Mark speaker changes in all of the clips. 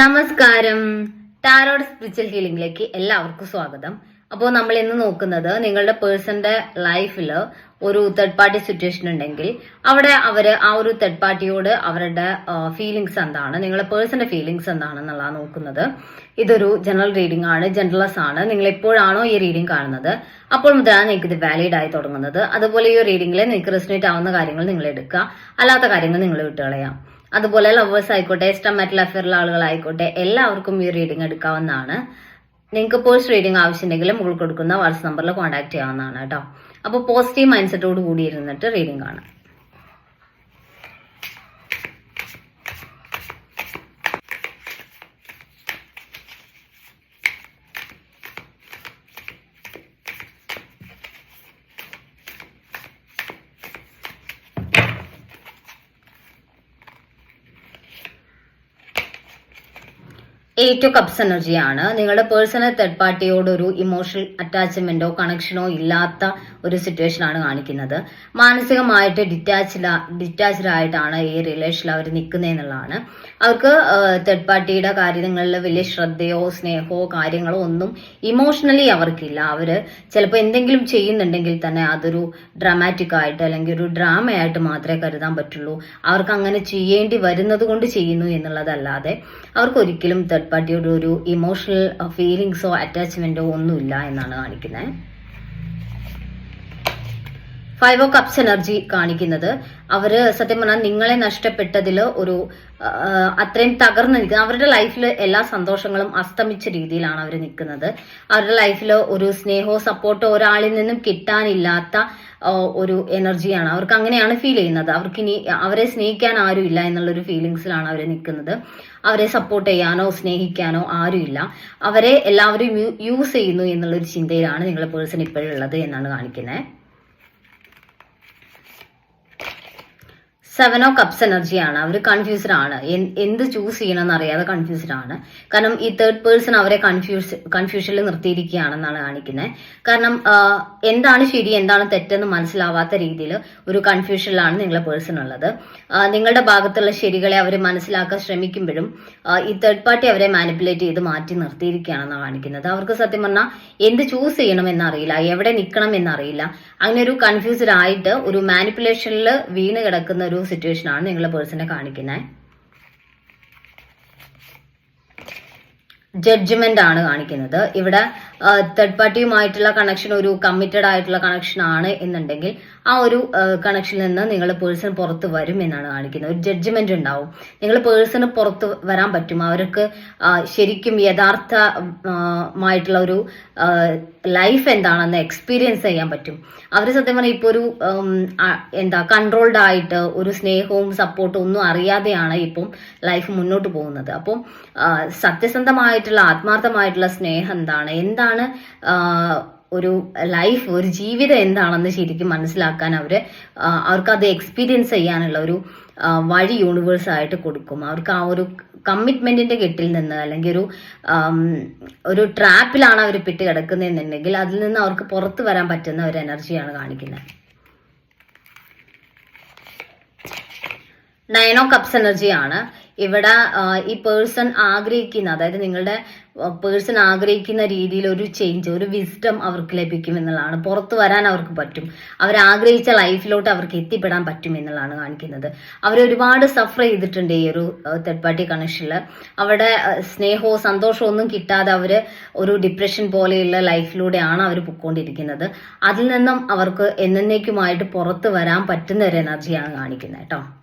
Speaker 1: നമസ്കാരം. Tarot spiritual ഹീലിംഗിലേക്ക് എല്ലാവർക്കും സ്വാഗതം. അപ്പോൾ നമ്മൾ ഇന്ന് നോക്കുന്നത് നിങ്ങളുടെ പേഴ്സന്റെ ലൈഫിൽ ഒരു തേർഡ് പാർട്ടി സിറ്റുവേഷൻ ഉണ്ടെങ്കിൽ അവിടെ അവർ ആ ഒരു തേർഡ് പാർട്ടിയോട് അവരുടെ ഫീലിങ്സ് എന്താണ് നിങ്ങളുടെ പേഴ്സന്റെ ഫീലിങ്സ് എന്താണെന്നുള്ളതാണ് നോക്കുന്നത്. ഇതൊരു ജനറൽ റീഡിംഗ് ആണ് ജനറലസ് ആണ്. നിങ്ങൾ എപ്പോഴാണോ ഈ റീഡിംഗ് കാണുന്നത് അപ്പോൾ മുതലാണ് നിങ്ങൾക്ക് ഇത് വാലിഡ് ആയി തുടങ്ങുന്നത്. അതുപോലെ ഈ റീഡിംഗിൽ നിങ്ങൾക്ക് റെസിനേറ്റ് ആവുന്ന കാര്യങ്ങൾ നിങ്ങൾ എടുക്കുക. അല്ലാത്ത കാര്യങ്ങൾ നിങ്ങൾ വിട്ടുകളയാം. അതുപോലെ ലവേഴ്സ് ആയിക്കോട്ടെ മറ്റുള്ള അഫെയറുള്ള ആളുകളായിക്കോട്ടെ എല്ലാവർക്കും ഈ റീഡിംഗ് എടുക്കാവുന്നതാണ്. നിങ്ങൾക്ക് പോസ്റ്റ് റീഡിംഗ് ആവശ്യമുണ്ടെങ്കിൽ മുകളിൽ കൊടുക്കുന്ന വാട്സ് നമ്പറിൽ കോൺടാക്ട് ചെയ്യാവുന്നതാണ് കേട്ടോ. അപ്പോൾ പോസിറ്റീവ് മൈൻഡ് സെറ്റോട് കൂടി ഇരുന്നിട്ട് റീഡിംഗ് കാണാം. എയ്റ്റ് കപ്സ് എനർജിയാണ് നിങ്ങളുടെ പേഴ്സണൽ തേർഡ് പാർട്ടിയോട് ഒരു ഇമോഷണൽ അറ്റാച്ച്മെന്റോ കണക്ഷനോ ഇല്ലാത്ത ഒരു സിറ്റുവേഷൻ ആണ് കാണിക്കുന്നത്. മാനസികമായിട്ട് ഡിറ്റാച്ച്ഡ് ഡിറ്റാച്ച്ഡ് ആയിട്ടാണ് ഈ റിലേഷനിൽ അവർ നിൽക്കുന്നതെന്നുള്ളതാണ് അവർക്ക് തേർഡ് പാർട്ടിയുടെ കാര്യങ്ങളിൽ വലിയ ശ്രദ്ധയോ സ്നേഹമോ കാര്യങ്ങളോ ഒന്നും ഇമോഷണലി അവർക്കില്ല. അവർ ചിലപ്പോൾ എന്തെങ്കിലും ചെയ്യുന്നുണ്ടെങ്കിൽ തന്നെ അതൊരു ഡ്രാമാറ്റിക് ആയിട്ട് അല്ലെങ്കിൽ ഒരു ഡ്രാമയായിട്ട് മാത്രമേ കരുതാൻ പറ്റുള്ളൂ. അവർക്ക് അങ്ങനെ ചെയ്യേണ്ടി വരുന്നത് കൊണ്ട് ചെയ്യുന്നു എന്നുള്ളതല്ലാതെ അവർക്ക് ഒരിക്കലും തേർഡ് പാർട്ടിയോട് ഒരു ഇമോഷണൽ ഫീലിങ്സോ അറ്റാച്ച്മെന്റോ ഒന്നുമില്ല എന്നാണ് കാണിക്കുന്നത് ഫൈവ് ഓ കപ്സ് എനർജി കാണിക്കുന്നത്. അവർ സത്യം പറഞ്ഞാൽ നിങ്ങളെ നഷ്ടപ്പെട്ടതിൽ ഒരു അത്രയും തകർന്ന് നിൽക്കുന്നത് അവരുടെ ലൈഫിൽ എല്ലാ സന്തോഷങ്ങളും അസ്തമിച്ച രീതിയിലാണ് അവർ നിൽക്കുന്നത്. അവരുടെ ലൈഫിൽ ഒരു സ്നേഹമോ സപ്പോർട്ടോ ഒരാളിൽ നിന്നും കിട്ടാനില്ലാത്ത ഒരു എനർജിയാണ്. അവർക്ക് അങ്ങനെയാണ് ഫീൽ ചെയ്യുന്നത്. അവർക്ക് ഇനി അവരെ സ്നേഹിക്കാൻ ആരുമില്ല എന്നുള്ളൊരു ഫീലിങ്സിലാണ് അവർ നിൽക്കുന്നത്. അവരെ സപ്പോർട്ട് ചെയ്യാനോ സ്നേഹിക്കാനോ ആരുമില്ല അവരെ എല്ലാവരും യൂസ് ചെയ്യുന്നു എന്നുള്ളൊരു ചിന്തയിലാണ് നിങ്ങളുടെ പേഴ്സൺ ഇപ്പോഴുള്ളത് എന്നാണ് കാണിക്കുന്നത് സെവൻ ഓ കപ്സ് എനർജിയാണ് അവർ കൺഫ്യൂസ്ഡ് ആണ്. എന്ത് ചൂസ് ചെയ്യണമെന്ന് അറിയാതെ കൺഫ്യൂസ്ഡ് ആണ്. കാരണം ഈ തേർഡ് പേഴ്സൺ അവരെ കൺഫ്യൂസ് കൺഫ്യൂഷനിൽ നിർത്തിയിരിക്കുകയാണെന്നാണ് കാണിക്കുന്നത് കാരണം എന്താണ് ശരി എന്താണ് തെറ്റെന്ന് മനസ്സിലാവാത്ത രീതിയിൽ ഒരു കൺഫ്യൂഷനിലാണ് നിങ്ങളെ പേഴ്സൺ ഉള്ളത്. നിങ്ങളുടെ ഭാഗത്തുള്ള ശരികളെ അവർ മനസ്സിലാക്കാൻ ശ്രമിക്കുമ്പോഴും ഈ തേർഡ് പാർട്ടി അവരെ മാനിപ്പുലേറ്റ് ചെയ്ത് മാറ്റി നിർത്തിയിരിക്കുകയാണെന്നാണ് കാണിക്കുന്നത്. അവർക്ക് സത്യം പറഞ്ഞാൽ എന്ത് ചൂസ് ചെയ്യണം എന്നറിയില്ല എവിടെ നിൽക്കണം എന്നറിയില്ല അങ്ങനെ ഒരു കൺഫ്യൂസ്ഡ് ആയിട്ട് ഒരു മാനിപ്പുലേഷനിൽ വീണ് കിടക്കുന്ന ഒരു സിറ്റുവേഷൻ ആണ് നിങ്ങളുടെ പേഴ്സണെ കാണിക്കുന്നത് ജഡ്ജ്മെന്റ് ആണ് കാണിക്കുന്നത്. ഇവിടെ തേർഡ് പാർട്ടിയുമായിട്ടുള്ള കണക്ഷൻ ഒരു കമ്മിറ്റഡ് ആയിട്ടുള്ള കണക്ഷൻ ആണ് എന്നുണ്ടെങ്കിൽ ആ ഒരു കണക്ഷനിൽ നിന്ന് നിങ്ങൾ പേഴ്സൺ പുറത്ത് വരും എന്നാണ് കാണിക്കുന്നത്. ഒരു ജഡ്ജ്മെന്റ് ഉണ്ടാവും. നിങ്ങൾ പേഴ്സണ് പുറത്ത് വരാൻ പറ്റും. അവർക്ക് ശരിക്കും യഥാർത്ഥമായിട്ടുള്ള ഒരു ലൈഫ് എന്താണെന്ന് എക്സ്പീരിയൻസ് ചെയ്യാൻ പറ്റും. അവർ സത്യം പറഞ്ഞാൽ ഇപ്പോൾ ഒരു എന്താ കൺട്രോൾഡ് ആയിട്ട് ഒരു സ്നേഹവും സപ്പോർട്ടും ഒന്നും അറിയാതെയാണ് ഇപ്പം ലൈഫ് മുന്നോട്ട് പോകുന്നത്. അപ്പം സത്യസന്ധമായിട്ടുള്ള ആത്മാർത്ഥമായിട്ടുള്ള സ്നേഹം എന്താണ്? എന്താണ് ആ, ഒരു ലൈഫ് ഒരു ജീവിതം എന്താണെന്ന് ശരിക്കും മനസ്സിലാക്കാൻ അവർ അവർക്ക് അത് എക്സ്പീരിയൻസ് ചെയ്യാനുള്ള ഒരു വഴി യൂണിവേഴ്സ് ആയിട്ട് കൊടുക്കും. അവർക്ക് ആ ഒരു കമ്മിറ്റ്മെന്റിന്റെ കെട്ടിൽ നിന്ന് അല്ലെങ്കിൽ ഒരു ഒരു ട്രാപ്പിലാണ് അവർ പെട്ട് കിടക്കുന്നതെന്നുണ്ടെങ്കിൽ അതിൽ നിന്ന് അവർക്ക് പുറത്തു വരാൻ പറ്റുന്ന ഒരു എനർജിയാണ് കാണിക്കുന്നത്. നയൻ ഓ കപ്സ് എനർജിയാണ് ഇവിടെ ഈ പേഴ്സൺ ആഗ്രഹിക്കുന്ന അതായത് നിങ്ങളുടെ പേഴ്സൺ ആഗ്രഹിക്കുന്ന രീതിയിൽ ഒരു ചേഞ്ച് ഒരു വിസ്ഡം അവർക്ക് ലഭിക്കും എന്നുള്ളതാണ്. പുറത്തു വരാൻ അവർക്ക് പറ്റും. അവർ ആഗ്രഹിച്ച ലൈഫിലോട്ട് അവർക്ക് എത്തിപ്പെടാൻ പറ്റും എന്നുള്ളതാണ് കാണിക്കുന്നത്. അവർ ഒരുപാട് സഫർ ചെയ്തിട്ടുണ്ട് ഈ ഒരു തേർഡ് പാർട്ടി കണക്ഷനിൽ അവിടെ സ്നേഹവും സന്തോഷവും ഒന്നും കിട്ടാതെ അവർ ഒരു ഡിപ്രഷൻ പോലെയുള്ള ലൈഫിലൂടെയാണ് അവർ പൊയ്ക്കൊണ്ടിരിക്കുന്നത്. അതിൽ നിന്നും അവർക്ക് എന്നേക്കുമായിട്ട് പുറത്തു വരാൻ പറ്റുന്ന ഒരു എനർജിയാണ് കാണിക്കുന്നത് കേട്ടോ.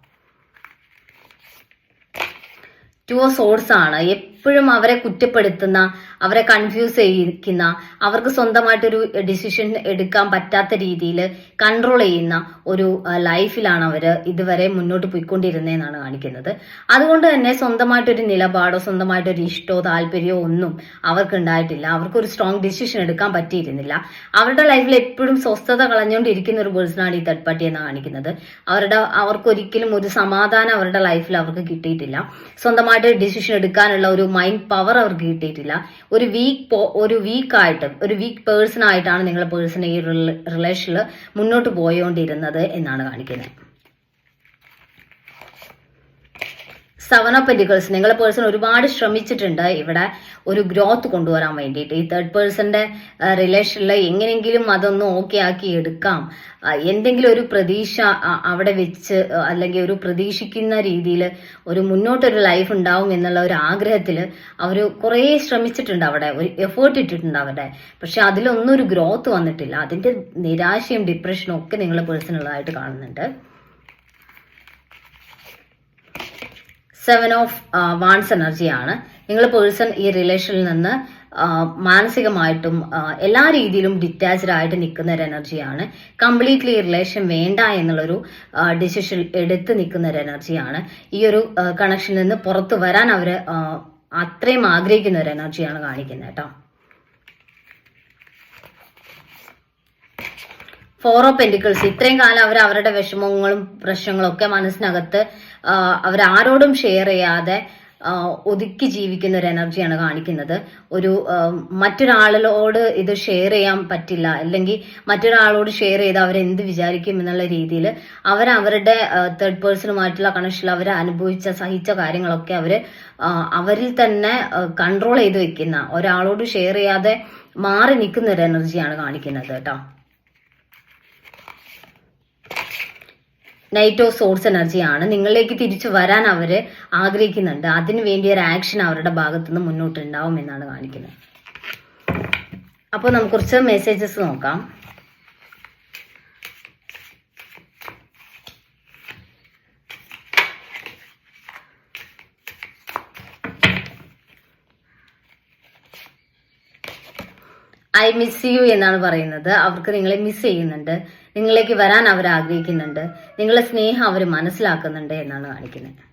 Speaker 1: ടു സോഴ്സ് ആണ്. എപ്പോഴും അവരെ കുറ്റപ്പെടുത്തുന്ന അവരെ കൺഫ്യൂസ് ചെയ്യിക്കുന്ന അവർക്ക് സ്വന്തമായിട്ടൊരു ഡിസിഷൻ എടുക്കാൻ പറ്റാത്ത രീതിയിൽ കൺട്രോൾ ചെയ്യുന്ന ഒരു ലൈഫിലാണ് അവർ ഇതുവരെ മുന്നോട്ട് പോയിക്കൊണ്ടിരുന്നതെന്നാണ് കാണിക്കുന്നത്. അതുകൊണ്ട് തന്നെ സ്വന്തമായിട്ടൊരു നിലപാടോ സ്വന്തമായിട്ടൊരു ഇഷ്ടമോ താല്പര്യമോ ഒന്നും അവർക്ക് ഉണ്ടായിട്ടില്ല അവർക്കൊരു സ്ട്രോങ് ഡിസിഷൻ എടുക്കാൻ പറ്റിയിരുന്നില്ല. അവരുടെ ലൈഫിൽ എപ്പോഴും സ്വസ്ഥത കളഞ്ഞുകൊണ്ടിരിക്കുന്ന ഒരു പേഴ്സണാണ് ഈ തേർഡ് പാർട്ടി എന്ന് കാണിക്കുന്നത്. അവരുടെ അവർക്കൊരിക്കലും ഒരു സമാധാനം അവരുടെ ലൈഫിൽ അവർക്ക് കിട്ടിയിട്ടില്ല. സ്വന്തമായിട്ട് ഡിസിഷൻ എടുക്കാനുള്ള ഒരു മൈൻഡ് പവർ അവർക്ക് കിട്ടിയിട്ടില്ല. ഒരു വീക്ക് ഒരു വീക്കായിട്ട് ഒരു വീക്ക് പേഴ്സൺ ആയിട്ടാണ് നിങ്ങളുടെ പേഴ്സൺ ഈ റിലേഷനിൽ മുന്നോട്ട് പോയോണ്ടിരുന്നത് എന്നാണ് കാണിക്കുന്നത്. സെവൻ ഓഫ് പെന്റിക്കിൾസ് നിങ്ങളെ പേഴ്സൺ ഒരുപാട് ശ്രമിച്ചിട്ടുണ്ട് ഇവിടെ ഒരു ഗ്രോത്ത് കൊണ്ടുവരാൻ വേണ്ടിയിട്ട്. ഈ തേർഡ് പേഴ്സന്റെ റിലേഷനിൽ എങ്ങനെയെങ്കിലും അതൊന്ന് ഓക്കെ ആക്കി എടുക്കാം. എന്തെങ്കിലും ഒരു പ്രതീക്ഷ അവിടെ വെച്ച് അല്ലെങ്കിൽ ഒരു പ്രതീക്ഷിക്കുന്ന രീതിയിൽ ഒരു മുന്നോട്ടൊരു ലൈഫ് ഉണ്ടാവും എന്നുള്ള ഒരു ആഗ്രഹത്തിൽ അവർ കുറേ ശ്രമിച്ചിട്ടുണ്ട് അവിടെ. ഒരു എഫേർട്ട് ഇട്ടിട്ടുണ്ട് അവിടെ പക്ഷെ അതിലൊന്നും ഒരു ഗ്രോത്ത് വന്നിട്ടില്ല. അതിന്റെ നിരാശയും ഡിപ്രഷനും ഒക്കെ നിങ്ങളെ പേഴ്സണലായിട്ട് കാണുന്നുണ്ട്. സെവൻ ഓഫ് വാൺസ് എനർജിയാണ് നിങ്ങൾ പേഴ്സൺ ഈ റിലേഷനിൽ നിന്ന് മാനസികമായിട്ടും എല്ലാ രീതിയിലും ഡിറ്റാച്ച്ഡ് ആയിട്ട് നിൽക്കുന്ന ഒരു എനർജിയാണ് കംപ്ലീറ്റ്ലി റിലേഷൻ വേണ്ട എന്നുള്ളൊരു ഡിസിഷൻ എടുത്ത് നിൽക്കുന്ന ഒരു എനർജിയാണ് ഈ ഒരു കണക്ഷനിൽ നിന്ന് പുറത്തു വരാൻ അവർ അത്രയും ആഗ്രഹിക്കുന്ന ഒരു എനർജിയാണ് കാണിക്കുന്നത് കേട്ടോ. ഫോർ ഓഫ് പെന്റിക്കിൾസ് ഇത്രയും കാലം അവർ അവരുടെ വിഷമങ്ങളും പ്രശ്നങ്ങളും ഒക്കെ മനസ്സിനകത്ത് അവർ ആരോടും ഷെയർ ചെയ്യാതെ ഒതുക്കി ജീവിക്കുന്ന ഒരു എനർജിയാണ് കാണിക്കുന്നത്. ഒരു മറ്റൊരാളോട് ഇത് ഷെയർ ചെയ്യാൻ പറ്റില്ല. അല്ലെങ്കിൽ മറ്റൊരാളോട് ഷെയർ ചെയ്ത് അവരെന്ത് വിചാരിക്കും എന്നുള്ള രീതിയിൽ അവർ അവരുടെ തേർഡ് പേഴ്സണുമായിട്ടുള്ള കണക്ഷനിൽ അവർ അനുഭവിച്ച സഹിച്ച കാര്യങ്ങളൊക്കെ അവർ അവരിൽ തന്നെ കൺട്രോൾ ചെയ്ത് വെക്കുന്ന ഒരാളോട് ഷെയർ ചെയ്യാതെ മാറി നിൽക്കുന്ന ഒരു എനർജിയാണ് കാണിക്കുന്നത് കേട്ടോ. നൈറ്റ് ഓഫ് സോഴ്സ് എനർജിയാണ് നിങ്ങളിലേക്ക് തിരിച്ചു വരാൻ അവർ ആഗ്രഹിക്കുന്നുണ്ട്. അതിനു വേണ്ടി ഒരു ആക്ഷൻ അവരുടെ ഭാഗത്തുനിന്ന് മുന്നോട്ടുണ്ടാവും എന്നാണ് കാണിക്കുന്നത്. അപ്പോൾ നമുക്ക് കുറച്ച് മെസ്സേജസ് നോക്കാം. ഐ മിസ് യു എന്നാണ് പറയുന്നത്. അവർക്ക് നിങ്ങളെ മിസ് ചെയ്യുന്നുണ്ട്. നിങ്ങളിലേക്ക് വരാൻ അവർ ആഗ്രഹിക്കുന്നുണ്ട്. നിങ്ങളെ സ്നേഹം അവർ മനസ്സിലാക്കുന്നുണ്ട് എന്നാണ് കാണിക്കുന്നത്.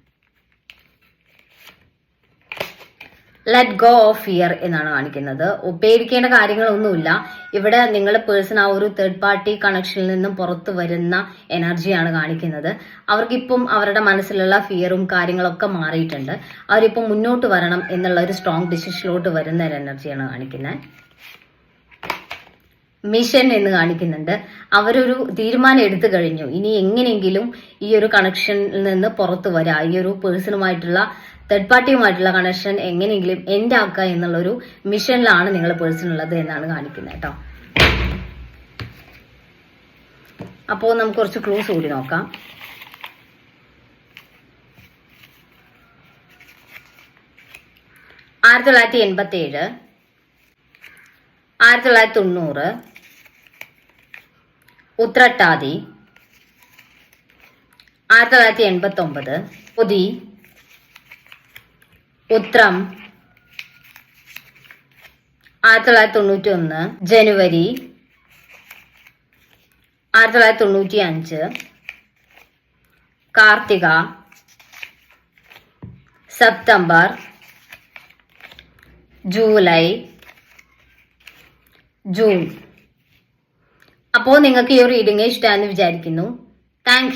Speaker 1: ലെറ്റ് ഗോ ഓഫ് ഫിയർ എന്നാണ് കാണിക്കുന്നത്. ഉപയോഗിക്കേണ്ട കാര്യങ്ങളൊന്നുമില്ല. ഇവിടെ നിങ്ങൾ പേഴ്സൺ ആ ഒരു തേർഡ് പാർട്ടി കണക്ഷനിൽ നിന്നും പുറത്തു വരുന്ന എനർജിയാണ് കാണിക്കുന്നത്. അവർക്കിപ്പം അവരുടെ മനസ്സിലുള്ള ഫിയറും കാര്യങ്ങളൊക്കെ മാറിയിട്ടുണ്ട്. അവരിപ്പം മുന്നോട്ട് വരണം എന്നുള്ള ഒരു സ്ട്രോങ് ഡിസിഷനിലോട്ട് വരുന്ന ഒരു എനർജിയാണ് കാണിക്കുന്നത്. മിഷൻ എന്ന് കാണിക്കുന്നുണ്ട്. അവരൊരു തീരുമാനം എടുത്തു കഴിഞ്ഞു. ഇനി എങ്ങനെയെങ്കിലും ഈ ഒരു കണക്ഷനിൽ നിന്ന് പുറത്തു വരാം. ഈ ഒരു പേഴ്സണുമായിട്ടുള്ള തേർഡ് പാർട്ടിയുമായിട്ടുള്ള കണക്ഷൻ എങ്ങനെയെങ്കിലും എൻഡ് ആക്കുക എന്നുള്ളൊരു മിഷനിലാണ് നിങ്ങൾ പേഴ്സൺ ഉള്ളത് എന്നാണ് കാണിക്കുന്നത് കേട്ടോ. അപ്പോൾ നമുക്ക് കുറച്ച് ക്ലൂസ് കൂടി നോക്കാം. ആയിരത്തി തൊള്ളായിരത്തി എൺപത്തി ഏഴ് ആയിരത്തി തൊള്ളായിരത്തി തൊണ്ണൂറ് ഉത്രട്ടാതി. ആയിരത്തി തൊള്ളായിരത്തി എൺപത്തി ഒമ്പത് പൊതി. ഉത്രം. ആയിരത്തി തൊള്ളായിരത്തി തൊണ്ണൂറ്റി ഒന്ന് ജനുവരി. ആയിരത്തി തൊള്ളായിരത്തി തൊണ്ണൂറ്റി അഞ്ച് കാർത്തിക. സെപ്റ്റംബർ. ജൂലൈ. ജൂൺ. അപ്പോൾ നിങ്ങൾക്ക് ഈ റീഡിംഗ് ഇഷ്ടമാണെന്ന് വിചാരിക്കുന്നു. താങ്ക്